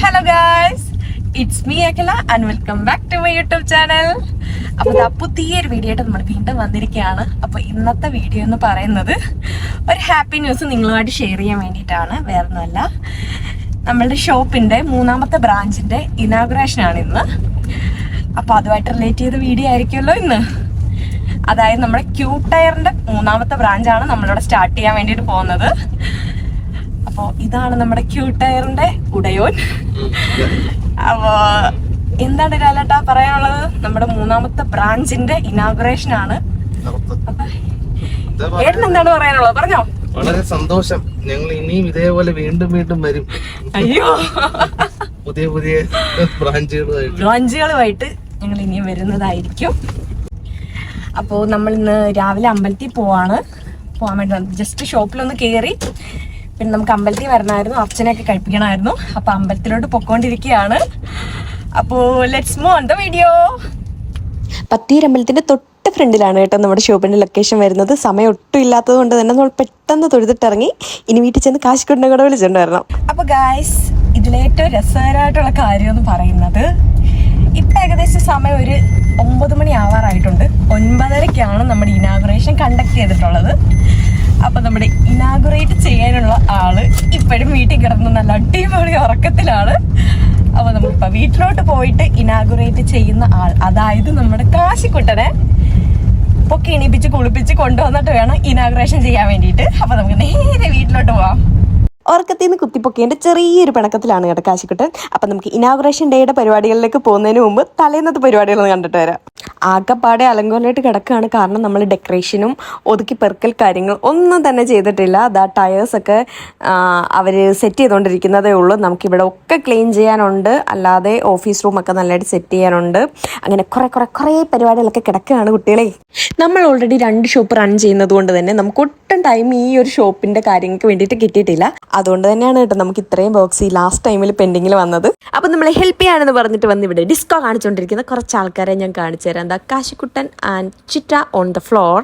Hello guys it's me Akhila and welcome back to my YouTube channel അപ്പൊ ദാ പുതിയൊരു video ആയിട്ട് നമ്മൾ വീണ്ടും വന്നിരിക്കുകയാണ്. അപ്പൊ ഇന്നത്തെ വീഡിയോ എന്ന് പറയുന്നത് ഒരു ഹാപ്പി ന്യൂസ് നിങ്ങളുമായിട്ട് ഷെയർ ചെയ്യാൻ വേണ്ടിയിട്ടാണ്. വേറൊന്നുമല്ല. നമ്മളുടെ ഷോപ്പിന്റെ മൂന്നാമത്തെ ബ്രാഞ്ചിന്റെ ഇനാഗുറേഷൻ ആണ് ഇന്ന്. അപ്പൊ അതുമായിട്ട് റിലേറ്റ് ചെയ്ത വീഡിയോ ആയിരിക്കുമല്ലോ ഇന്ന്. അതായത് നമ്മുടെ ക്യൂ ടയറിന്റെ മൂന്നാമത്തെ ബ്രാഞ്ചാണ് നമ്മളിവിടെ സ്റ്റാർട്ട് ചെയ്യാൻ വേണ്ടിയിട്ട് പോകുന്നത്. അപ്പോ ഇതാണ് നമ്മുടെ ക്യൂ ടയറിന്റെ ഉടയോൻ. അപ്പോ എന്താണ് കാലട്ടാ പറയാനുള്ളത്? നമ്മുടെ മൂന്നാമത്തെ ബ്രാഞ്ചിന്റെ ഇനാഗുറേഷൻ ആണ്. ഏട്ടൻ എന്താണ് പറയാനുള്ളത്? പറഞ്ഞോ. വളരെ സന്തോഷം. ഞങ്ങൾ ഇനിയും ഇതേപോലെ വീണ്ടും വീണ്ടും വരും. അയ്യോ. പുതിയ പുതിയ ബ്രാഞ്ചുകളുമായിട്ട്. ബ്രാഞ്ചുകളുമായിട്ട് ഞങ്ങൾ ഇനിയും വരുന്നതായിരിക്കും. അപ്പോൾ നമ്മൾ ഇന്ന് രാവിലെ അമ്പലത്തിൽ പോവാണ്. പോകാൻ വേണ്ടി ജസ്റ്റ് ഷോപ്പിലൊന്ന് കയറി പിന്നെ നമുക്ക് അമ്പലത്തിൽ വരണമായിരുന്നു അർച്ചനയൊക്കെ കഴിപ്പിക്കണമായിരുന്നു. അപ്പോൾ അമ്പലത്തിലോട്ട് പൊക്കോണ്ടിരിക്കുകയാണ്. അപ്പോ ലെറ്റ്സ് മോ ഓൺ ദ വീഡിയോ പത്തീരമ്പലത്തിന്റെ തൊട്ട് ഫ്രണ്ടിലാണ് കേട്ടോ നമ്മുടെ ഷോപ്പിന്റെ ലൊക്കേഷൻ വരുന്നത്. സമയം ഒട്ടും ഇല്ലാത്തത് കൊണ്ട് തന്നെ നമ്മൾ പെട്ടെന്ന് തൊഴുതിട്ടിറങ്ങി ഇനി വീട്ടിൽ ചെന്ന് കാശിക്കൊണ്ട കൂടെ വിളിച്ചിട്ടുണ്ടായിരുന്നു വരണം. അപ്പോൾ ഗായ്സ് ഇതിലേറ്റവും രസകരമായിട്ടുള്ള കാര്യം എന്ന് പറയുന്നത് ഇപ്പം ഏകദേശം സമയം ഒരു ഒമ്പത് മണി ആവാറായിട്ടുണ്ട്. ഒൻപതരയ്ക്കാണ് നമ്മുടെ ഇനാഗുറേഷൻ കണ്ടക്ട് ചെയ്തിട്ടുള്ളത്. അപ്പൊ നമ്മുടെ ഇനാഗുറേറ്റ് ചെയ്യാനുള്ള ആൾ ഇപ്പോഴും വീട്ടിൽ കിടന്ന് നല്ല അടിപൊളി ഉറക്കത്തിലാണ്. അപ്പൊ നമ്മളിപ്പോ വീട്ടിലോട്ട് പോയിട്ട് ഇനാഗുറേറ്റ് ചെയ്യുന്ന ആൾ അതായത് നമ്മുടെ കാശിക്കുട്ടനെ പൊക്കി എണീപ്പിച്ച് കുളിപ്പിച്ച് കൊണ്ടുവന്നിട്ട് വേണം ഇനാഗുറേഷൻ ചെയ്യാൻ വേണ്ടിയിട്ട്. അപ്പൊ നമുക്ക് നേരെ വീട്ടിലോട്ട് പോവാം. ഉറക്കത്തിൽ നിന്ന് കുത്തിപ്പൊക്കേന്റെ ചെറിയൊരു പിണക്കത്തിലാണ് കേട്ടോ കാശിക്കുട്ടൻ. അപ്പം നമുക്ക് ഇനാഗുറേഷൻ ഡേയുടെ പരിപാടികളിലേക്ക് പോകുന്നതിന് മുമ്പ് തലേന്നത്തെ പരിപാടികളൊന്ന് കണ്ടിട്ട് വരാം. ആകെപ്പാടെ അലങ്കോലായിട്ട് കിടക്കുകയാണ് കാരണം നമ്മൾ ഡെക്കറേഷനും ഒതുക്കി പെറുക്കൽ കാര്യങ്ങൾ ഒന്നും തന്നെ ചെയ്തിട്ടില്ല. അതാ ടയേഴ്സൊക്കെ അവർ സെറ്റ് ചെയ്തുകൊണ്ടിരിക്കുന്നതേ ഉള്ളൂ. നമുക്കിവിടെ ഒക്കെ ക്ലീൻ ചെയ്യാനുണ്ട്. അല്ലാതെ ഓഫീസ് റൂമൊക്കെ നല്ലതായിട്ട് സെറ്റ് ചെയ്യാനുണ്ട്. അങ്ങനെ കുറേ കുറേ കുറേ പരിപാടികളൊക്കെ കിടക്കുകയാണ് കുട്ടികളെ. നമ്മൾ ഓൾറെഡി രണ്ട് ഷോപ്പ് റൺ ചെയ്യുന്നത് കൊണ്ട് തന്നെ നമുക്ക് ഒട്ടും ടൈം ഈ ഒരു ഷോപ്പിന്റെ കാര്യങ്ങൾക്ക് വേണ്ടിയിട്ട് കിട്ടിയിട്ടില്ല. അതുകൊണ്ട് തന്നെയാണ് കേട്ടോ നമുക്ക് ഇത്രയും ബോക്സ് ഈ ലാസ്റ്റ് ടൈമിൽ പെൻഡിങ്ങിൽ വന്നത്. അപ്പം നമ്മളെ ഹെൽപ്പ് ചെയ്യാനെന്ന് പറഞ്ഞിട്ട് വന്ന് ഇവിടെ ഡിസ്കോ കാണിച്ചുകൊണ്ടിരിക്കുന്ന കുറച്ച് ആൾക്കാരെ ഞാൻ കാണിച്ചു തരാം. എന്താ Kashikuttan and Chitta on the floor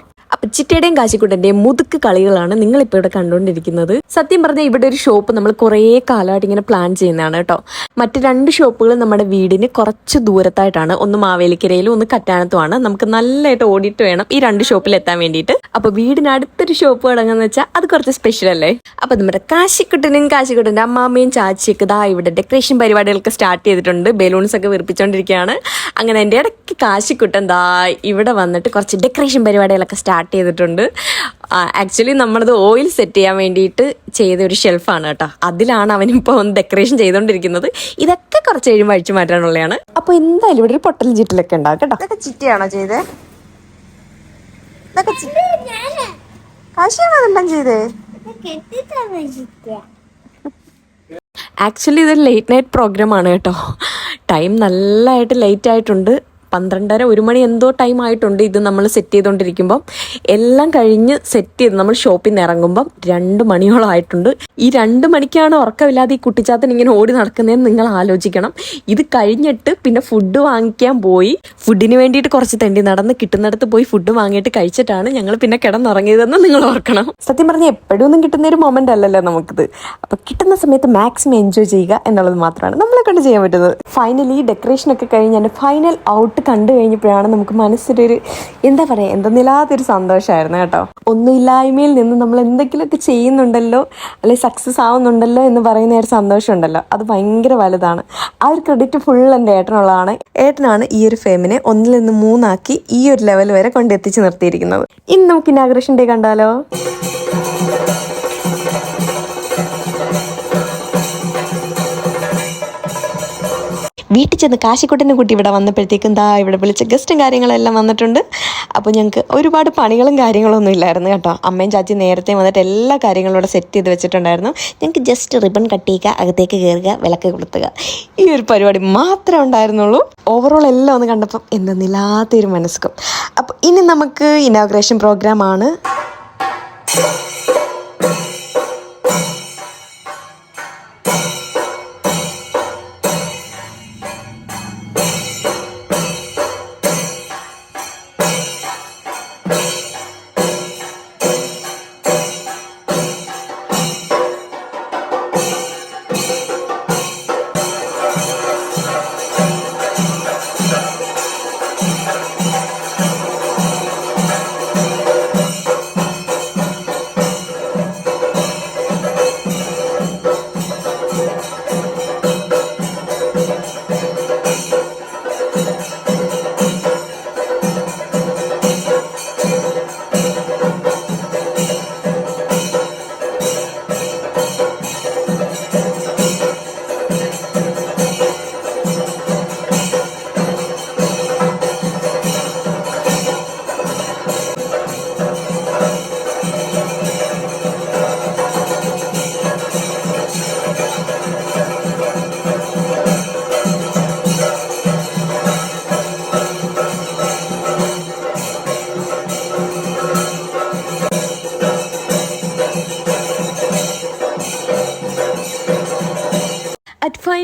ചിറ്റയുടെയും കാശിക്കുട്ടന്റെയും മുതുക്ക് കളികളാണ് നിങ്ങൾ നിങ്ങളിപ്പോൾ ഇവിടെ കണ്ടുകൊണ്ടിരിക്കുന്നത്. സത്യം പറഞ്ഞാൽ ഇവിടെ ഒരു ഷോപ്പ് നമ്മൾ കുറേ കാലമായിട്ട് ഇങ്ങനെ പ്ലാൻ ചെയ്യുന്നതാണ് കേട്ടോ. മറ്റ് രണ്ട് ഷോപ്പുകൾ നമ്മുടെ വീടിന് കുറച്ച് ദൂരത്തായിട്ടാണ്. ഒന്ന് മാവേലിക്കരയിലും ഒന്ന് കറ്റാനത്തുമാണ്. നമുക്ക് നല്ലതായിട്ട് ഓടിയിട്ട് വേണം ഈ രണ്ട് ഷോപ്പിൽ എത്താൻ വേണ്ടിയിട്ട്. അപ്പൊ വീടിന് അടുത്തൊരു ഷോപ്പ് തുടങ്ങുന്ന വെച്ചാൽ അത് കുറച്ച് സ്പെഷ്യൽ അല്ലേ? അപ്പൊ നമ്മുടെ കാശിക്കുട്ടനും കാശിക്കുട്ടന്റെ അമ്മാമ്മയും ചാച്ചിയൊക്കെ ദാ ഇവിടെ ഡെക്കറേഷൻ പരിപാടികളൊക്കെ സ്റ്റാർട്ട് ചെയ്തിട്ടുണ്ട്. ബലൂൺസ് ഒക്കെ വിറപ്പിച്ചുകൊണ്ടിരിക്കുകയാണ് അങ്ങനെ എന്റെ ഇടയ്ക്ക് കാശിക്കുട്ടൻ ദാ ഇവിടെ വന്നിട്ട് കുറച്ച് ഡെക്കറേഷൻ പരിപാടികളൊക്കെ സ്റ്റാർട്ട് ചെയ്തിട്ടുണ്ട്. ആക്ച്വലി നമ്മളത് ഓയിൽ സെറ്റ് ചെയ്യാൻ വേണ്ടിയിട്ട് ചെയ്ത ഒരു ഷെൽഫാണ് കേട്ടോ. അതിലാണ് അവനിപ്പോൾ ഒന്ന് ഡെക്കറേഷൻ ചെയ്തുകൊണ്ടിരിക്കുന്നത് ഇതൊക്കെ കുറച്ച് കഴിയുമ്പോൾ അഴിച്ചു മാറ്റാനുള്ളതാണ്. അപ്പോൾ എന്തായാലും ഇവിടെ ഒരു പൊട്ടൽ ചിറ്റിലൊക്കെ ഉണ്ടാവും കേട്ടോ. ഇതൊക്കെ ചിറ്റിയാണോ ചെയ്തേ? ഇതൊക്കെ കാശിയാണോ അതെല്ലാം ചെയ്തേ? ആക്ച്വലി ഇതൊരു ലേറ്റ് നൈറ്റ് പ്രോഗ്രാം ആണ് കേട്ടോ. ടൈം നല്ലതായിട്ട് ലേറ്റ് ആയിട്ടുണ്ട്. പന്ത്രണ്ടര ഒരു മണി എന്തോ ടൈം ആയിട്ടുണ്ട് ഇത് നമ്മൾ സെറ്റ് ചെയ്തുകൊണ്ടിരിക്കുമ്പം എല്ലാം കഴിഞ്ഞ് സെറ്റ് ചെയ്ത് നമ്മൾ ഷോപ്പിൽ നിന്ന് ഇറങ്ങുമ്പം രണ്ട് മണിയോളം ആയിട്ടുണ്ട്. ഈ രണ്ട് മണിക്കാണ് ഉറക്കമില്ലാതെ ഈ കുട്ടിച്ചാത്തൻ ഇങ്ങനെ ഓടി നടക്കുന്നതെന്ന് നിങ്ങൾ ആലോചിക്കണം. ഇത് കഴിഞ്ഞിട്ട് പിന്നെ ഫുഡ് വാങ്ങിക്കാൻ പോയി. ഫുഡിന് വേണ്ടിയിട്ട് കുറച്ച് തെണ്ടി നടന്ന് കിട്ടുന്നിടത്ത് പോയി ഫുഡ് വാങ്ങിയിട്ട് കഴിച്ചിട്ടാണ് ഞങ്ങൾ പിന്നെ കിടന്നുറങ്ങിയതെന്ന് നിങ്ങൾ ഓർക്കണം. സത്യം പറഞ്ഞാൽ എപ്പോഴും ഒന്നും കിട്ടുന്ന ഒരു മൊമെന്റ് അല്ലല്ലോ നമുക്കിത്. അപ്പൊ കിട്ടുന്ന സമയത്ത് മാക്സിമം എൻജോയ് ചെയ്യുക എന്നുള്ളത് മാത്രമാണ് നമ്മളെ കൊണ്ട് ചെയ്യാൻ പറ്റുന്നത്. ഫൈനലി ഡെക്കറേഷൻ ഒക്കെ കഴിഞ്ഞ് ഫൈനൽ ഔട്ട് കണ്ടു കഴിഞ്ഞപ്പോഴാണ് നമുക്ക് മനസ്സിലൊരു എന്താ പറയുക എന്തെന്നില്ലാത്തൊരു സന്തോഷമായിരുന്നു കേട്ടോ. ഒന്നുമില്ലായ്മയിൽ നിന്ന് നമ്മൾ എന്തെങ്കിലുമൊക്കെ ചെയ്യുന്നുണ്ടല്ലോ അല്ലെ സക്സസ് ആവുന്നുണ്ടല്ലോ എന്ന് പറയുന്ന ഒരു സന്തോഷമുണ്ടല്ലോ. അത് ഭയങ്കര വലുതാണ്. ആ ഒരു ക്രെഡിറ്റ് ഫുൾ എന്റെ ഏട്ടനുള്ളതാണ്. ഏട്ടനാണ് ഈ ഒരു ഫേമിനെ ഒന്നിൽ നിന്ന് മൂന്നാക്കി ഈ ഒരു ലെവൽ വരെ കൊണ്ടെത്തിച്ച് നിർത്തിയിരിക്കുന്നത്. ഇന്ന് നമുക്ക് ഇനാഗ്രേഷൻ ഡേ കണ്ടാലോ? വീട്ടിൽ ചെന്ന് കാശിക്കുട്ടനെ കൂട്ടി ഇവിടെ വന്നപ്പോഴത്തേക്കും ദാ ഇവിടെ വിളിച്ച ഗസ്റ്റും കാര്യങ്ങളെല്ലാം വന്നിട്ടുണ്ട്. അപ്പോൾ ഞങ്ങൾക്ക് ഒരുപാട് പണികളും കാര്യങ്ങളൊന്നും ഇല്ലായിരുന്നു കേട്ടോ. അമ്മയും ചാച്ചി നേരത്തെ വന്നിട്ട് എല്ലാ കാര്യങ്ങളും ഇവിടെ സെറ്റ് ചെയ്ത് വെച്ചിട്ടുണ്ടായിരുന്നു. ഞങ്ങൾക്ക് ജസ്റ്റ് റിബൺ കട്ട് ചെയ്യുക അകത്തേക്ക് കയറുക വിളക്ക് കൊളുത്തുക. ഈ ഒരു പരിപാടി മാത്രമേ ഉണ്ടായിരുന്നുള്ളൂ. ഓവറോൾ എല്ലാം ഒന്ന് കണ്ടപ്പം എന്തെന്നില്ലാത്തൊരു മനസ്സുക്കും അപ്പോൾ ഇനി നമുക്ക് ഇനോഗ്രേഷൻ പ്രോഗ്രാമാണ്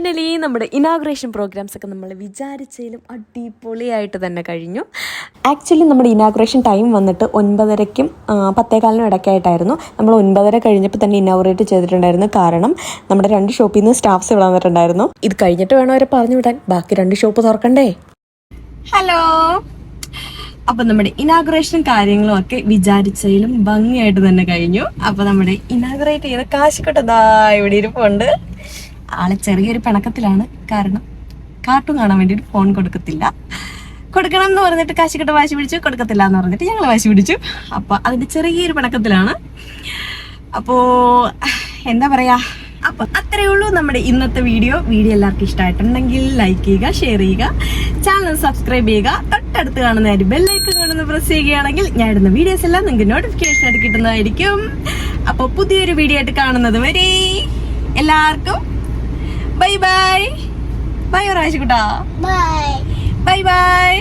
ഫൈനലി നമ്മുടെ ഇനാഗ്രേഷൻ പ്രോഗ്രാംസ് ഒക്കെ നമ്മൾ വിചാരിച്ചതിലും അടിപൊളിയായിട്ട് തന്നെ കഴിഞ്ഞു. ആക്ച്വലി നമ്മുടെ ഇനാഗ്രേഷൻ ടൈം വന്നിട്ട് ഒൻപതരയ്ക്കും പത്തേകാലിനും ഇടയ്ക്കായിട്ടായിരുന്നു. നമ്മൾ ഒൻപതര കഴിഞ്ഞപ്പോൾ തന്നെ ഇനോഗ്രേറ്റ് ചെയ്തിട്ടുണ്ടായിരുന്നു. കാരണം നമ്മുടെ രണ്ട് ഷോപ്പിൽ നിന്ന് സ്റ്റാഫ്സ് ഇവിടെ വന്നിട്ടുണ്ടായിരുന്നു. ഇത് കഴിഞ്ഞിട്ട് വേണം അവരെ പറഞ്ഞു വിടാൻ. ബാക്കി രണ്ട് ഷോപ്പ് തുറക്കണ്ടേ? ഹലോ അപ്പൊ നമ്മുടെ ഇനാഗ്രേഷനും കാര്യങ്ങളും ഒക്കെ വിചാരിച്ചതിലും ഭംഗിയായിട്ട് തന്നെ കഴിഞ്ഞു. അപ്പൊ നമ്മുടെ ഇനാഗ്രേറ്റ് ചെയ്ത കാശിക്കോട്ടതാ ഇവിടെ ഇരിപ്പുണ്ട്. ആളെ ചെറിയൊരു പിണക്കത്തിലാണ്. കാരണം കാർട്ടൂൺ കാണാൻ വേണ്ടിയിട്ട് ഫോൺ കൊടുക്കത്തില്ല. കൊടുക്കണം എന്ന് പറഞ്ഞിട്ട് കാശിക്കട്ട വാശി പിടിച്ചു കൊടുക്കത്തില്ല എന്ന് പറഞ്ഞിട്ട് ഞങ്ങൾ വാശി പിടിച്ചു. അപ്പൊ അതിന്റെ ചെറിയൊരു പിണക്കത്തിലാണ്. അപ്പോ എന്താ പറയാ? അപ്പൊ അത്രേ ഉള്ളൂ നമ്മുടെ ഇന്നത്തെ വീഡിയോ. വീഡിയോ എല്ലാവർക്കും ഇഷ്ടമായിട്ടുണ്ടെങ്കിൽ ലൈക്ക് ചെയ്യുക ഷെയർ ചെയ്യുക ചാനൽ സബ്സ്ക്രൈബ് ചെയ്യുക. തൊട്ടടുത്ത് കാണുന്ന ഒരു ബെല്ലൈക്കൺ കാണുന്ന പ്രസ് ചെയ്യുകയാണെങ്കിൽ ഞാൻ ഇടുന്ന വീഡിയോസ് എല്ലാം നിങ്ങൾക്ക് നോട്ടിഫിക്കേഷൻ ആയിട്ട് കിട്ടുന്നതായിരിക്കും. അപ്പൊ പുതിയൊരു വീഡിയോ ആയിട്ട് കാണുന്നത് വരെ എല്ലാവർക്കും ബൈ ബൈ ബൈ ഒരാഴ്ച ബൈ ബൈ